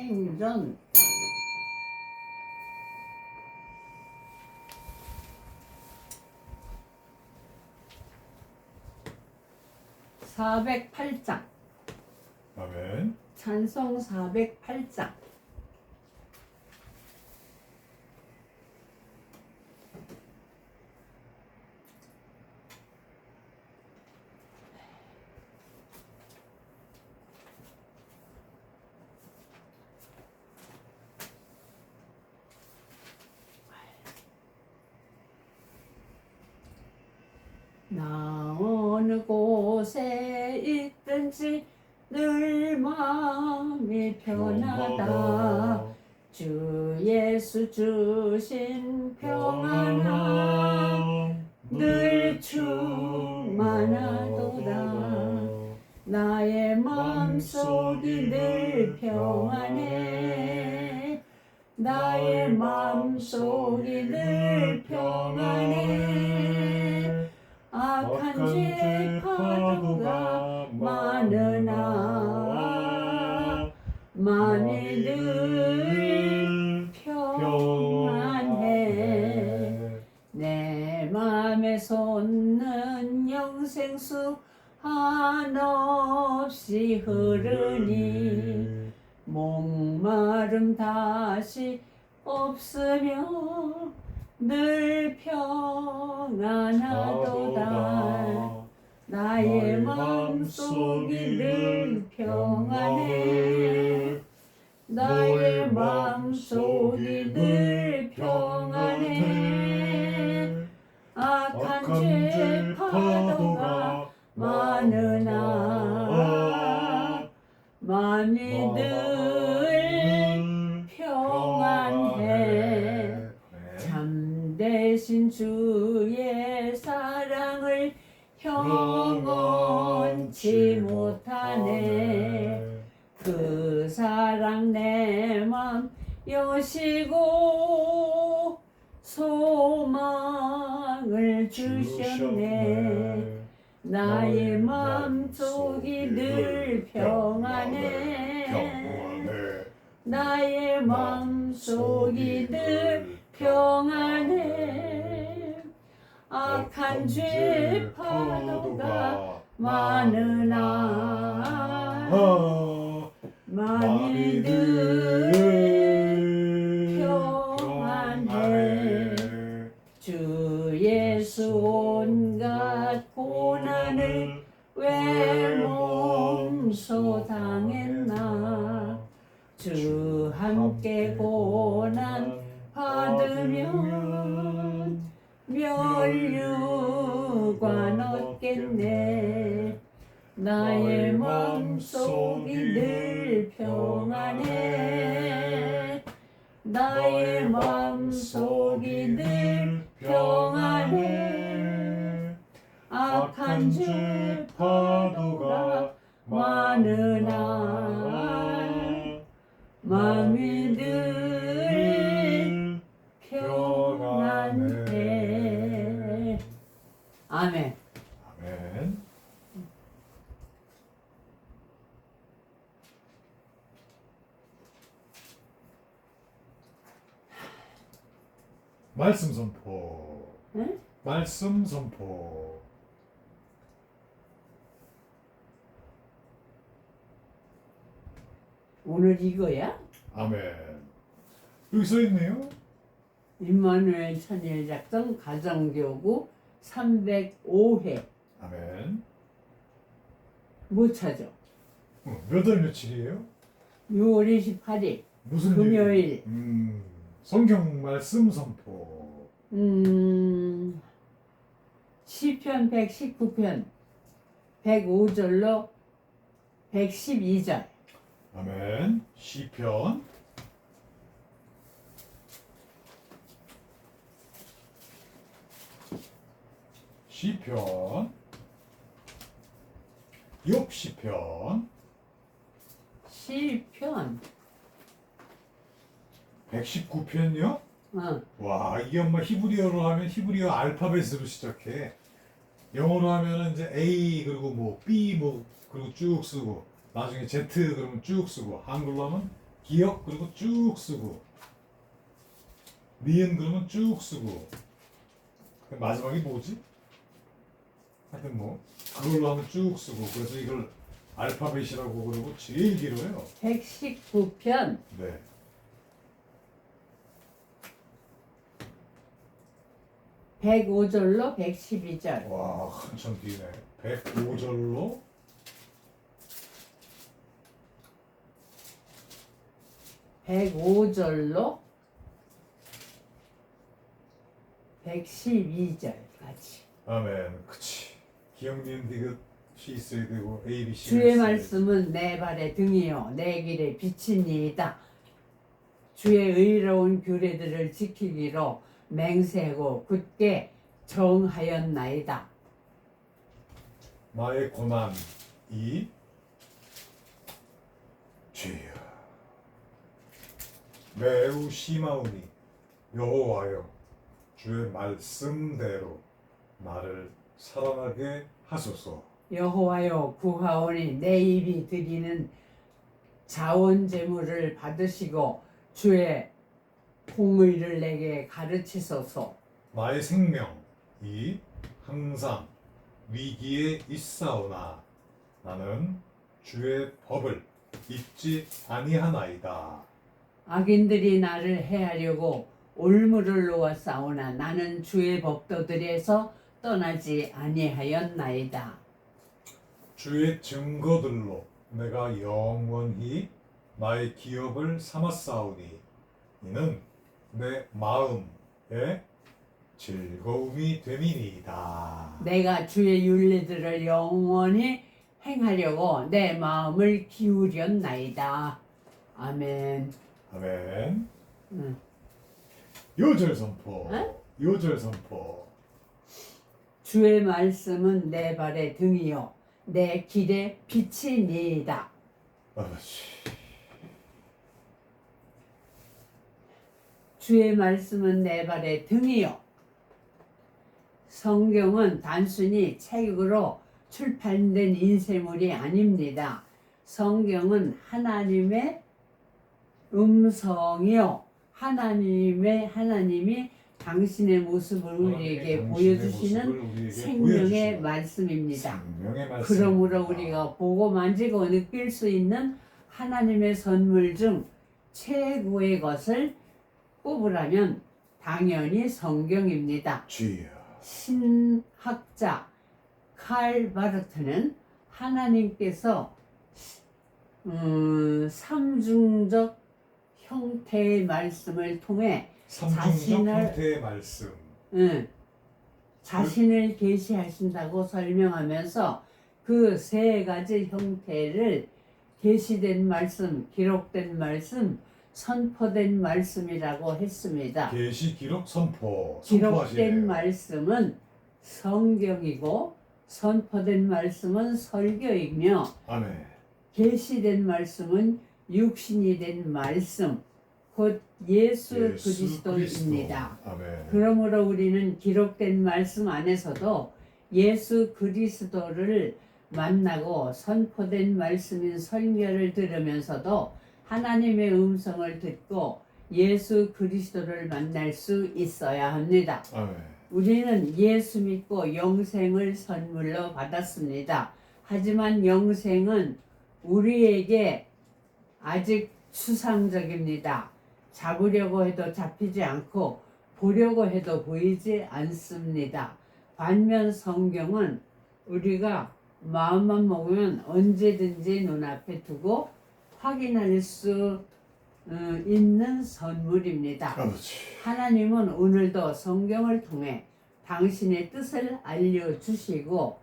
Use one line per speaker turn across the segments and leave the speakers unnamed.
생전. (408장)
아멘.
찬송 (408장) 나 어느 곳에 있든지 늘 마음이 편하다. 주 예수 주신 평안함 늘 충만하도다. 나의 마음속이 늘 평안해. 나의 마음속이 늘 평안해 악한 죄 파도가 많으나 늘 평안해. 내 맘에 솟는 영생수 한없이 흐르니 목마름 다시 없으며 늘 평안하도다 나의 마 여시고 소망을 주셨네. 나의 마음속이 늘 평안해. 나의 마음속이 늘 평안해. 악한 죄 파도가 많으나 마음이 늘 나의 마음속이 늘 평안해. 나의 마음속이 늘 평안해. 악한 죄 파도가 많으나 마음이 늘 평안해. 아멘.
말씀 선포.
응?
말씀 선포.
오늘 이거야?
아멘. 여기 써 있네요.
임마누엘 천일 작성 가정교구 305회
아멘.
못 찾아
어, 몇월 며칠이에요?
6월 28일
무슨
금요일.
일? 음, 성경 말씀 선포.
음, 시편 119편 105절로 112절.
아멘. 시편. 시편. 욥 시편.
시편
119편요?
어,
와, 이게 엄마 히브리어로 하면 히브리어 알파벳으로 시작해. 영어로 하면은 이제 A 그리고 뭐 B 뭐 그리고 쭉 쓰고 나중에 Z 그러면 쭉 쓰고 한글로 하면 기억 그리고 쭉 쓰고 니은 그러면 쭉 쓰고 그 마지막이 뭐지? 하여튼 뭐 그걸로 하면 쭉 쓰고 그래서 이걸 알파벳이라고 그러고 제일 길어요.
119편
네.
백오절로 112절
와 한참 뒤네. 105절로
백오절로 112절까지
아멘. 그치. 기억 니은 디귿이 있어야 되고 A, B, C
주의 말씀은 내 발의 등이요 내 길의 빛이니이다 주의 의로운 규례들을 지키기로 맹세하고 굳게 정하였나이다.
나의 고난이 주여 매우 심하오니 여호와여 주의 말씀대로 나를 살아나게 하소서.
여호와여 구하오니 내 입이 드리는 자원 제물을 받으시고 주의 공의를 내게 가르치소서
나의 생명이 항상 위기에 있사오나 나는 주의 법을 잊지 아니하나이다
악인들이 나를 해하려고 올무를 놓았사오나 나는 주의 법도들에서 떠나지 아니하였나이다.
주의 증거들로 내가 영원히 나의 기업을 삼았사오니 이는 내 마음의 즐거움이 됨이니이다.
내가 주의 윤례들을 영원히 행하려고 내 마음을 기울였나이다. 아멘.
아멘.
응.
요절 선포.
응?
요절 선포.
주의 말씀은 내 발의 등이요 내 길의 빛이니이다.
아버지.
주의 말씀은 내 발의 등이요. 성경은 단순히 책으로 출판된 인쇄물이 아닙니다. 성경은 하나님의 음성이요. 하나님의 하나님이 당신의 모습을 우리에게 보여주시는
우리에게
생명의 말씀입니다.
생명의 말씀.
그러므로 우리가 보고 만지고 느낄 수 있는 하나님의 선물 중 최고의 것을 꼽으라면 당연히 성경입니다.
주여.
신학자 칼 바르트는 하나님께서 음, 삼중적 형태의 말씀을 통해
삼중적
자신을-
형태의 말씀.
응, 자신을 계시하신다고 설명하면서 그 세 가지 형태를 계시된 말씀, 기록된 말씀, 선포된 말씀이라고 했습니다.
계시 기록 선포.
기록된
선포하시네요.
말씀은 성경이고 선포된 말씀은 설교이며
아멘.
계시된 말씀은 육신이 된 말씀, 곧 예수, 그리스도입니다.
그리스도. 아멘.
그러므로 우리는 기록된 말씀 안에서도 예수 그리스도를 만나고 선포된 말씀인 설교를 들으면서도 하나님의 음성을 듣고 예수 그리스도를 만날 수 있어야 합니다.
아멘.
우리는 예수 믿고 영생을 선물로 받았습니다. 하지만 영생은 우리에게 아직 추상적입니다. 잡으려고 해도 잡히지 않고 보려고 해도 보이지 않습니다. 반면 성경은 우리가 마음만 먹으면 언제든지 눈앞에 두고 확인할 수 어, 있는 선물입니다.
아버지.
하나님은 오늘도 성경을 통해 당신의 뜻을 알려주시고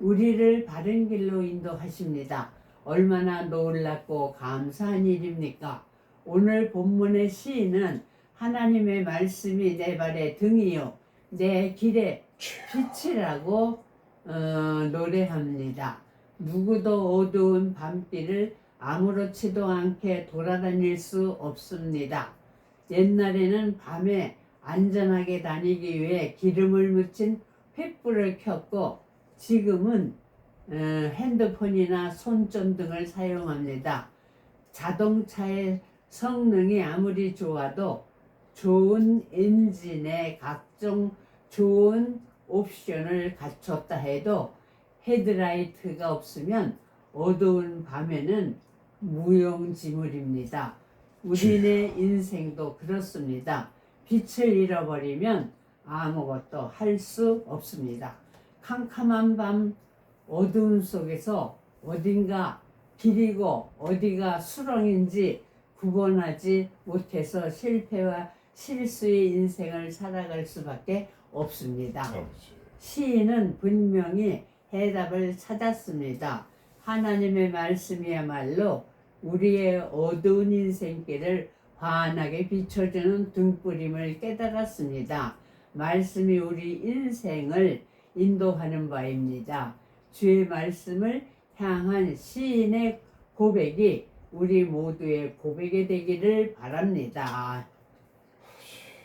우리를 바른 길로 인도하십니다. 얼마나 놀랍고 감사한 일입니까? 오늘 본문의 시인은 하나님의 말씀이 내 발의 등이요 내 길의 빛이라고 어, 노래합니다. 누구도 어두운 밤길을 아무렇지도 않게 돌아다닐 수 없습니다. 옛날에는 밤에 안전하게 다니기 위해 기름을 묻힌 횃불을 켰고 지금은 어, 핸드폰이나 손전등을 사용합니다. 자동차의 성능이 아무리 좋아도 좋은 엔진에 각종 좋은 옵션을 갖췄다 해도 헤드라이트가 없으면 어두운 밤에는 무용지물입니다. 우리네 인생도 그렇습니다. 빛을 잃어버리면 아무것도 할 수 없습니다. 캄캄한 밤 어두움 속에서 어딘가 길이고 어디가 수렁인지 구분하지 못해서 실패와 실수의 인생을 살아갈 수밖에 없습니다. 시인은 분명히 해답을 찾았습니다. 하나님의 말씀이야말로 우리의 어두운 인생길을 환하게 비춰주는 등불임을 깨달았습니다. 말씀이 우리 인생을 인도하는 바입니다. 주의 말씀을 향한 시인의 고백이 우리 모두의 고백이 되기를 바랍니다.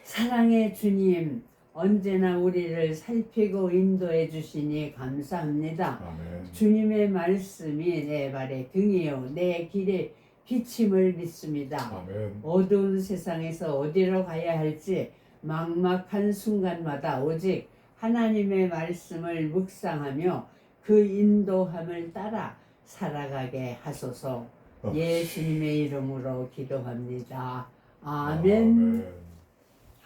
사랑의 주님, 언제나 우리를 살피고 인도해 주시니 감사합니다.
아멘.
주님의 말씀이 내 발의 등이요 내 길의 비침을 믿습니다.
아멘.
어두운 세상에서 어디로 가야 할지 막막한 순간마다 오직 하나님의 말씀을 묵상하며 그 인도함을 따라 살아가게 하소서.
어.
예수님의 이름으로 기도합니다. 아멘.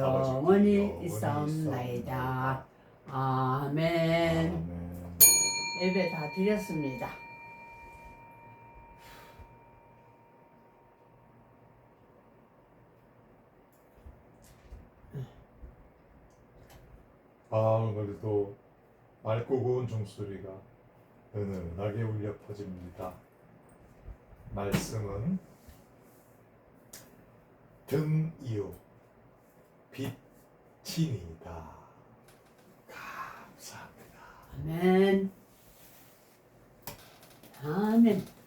영원히 있사옵나이다. 아멘. 예배 다 드렸습니다.
아 오늘도 맑고 고운 종소리가 은은하게 울려 퍼집니다. 말씀은 등 이 요 빛이니다. 감사합니다.
아멘. 아멘.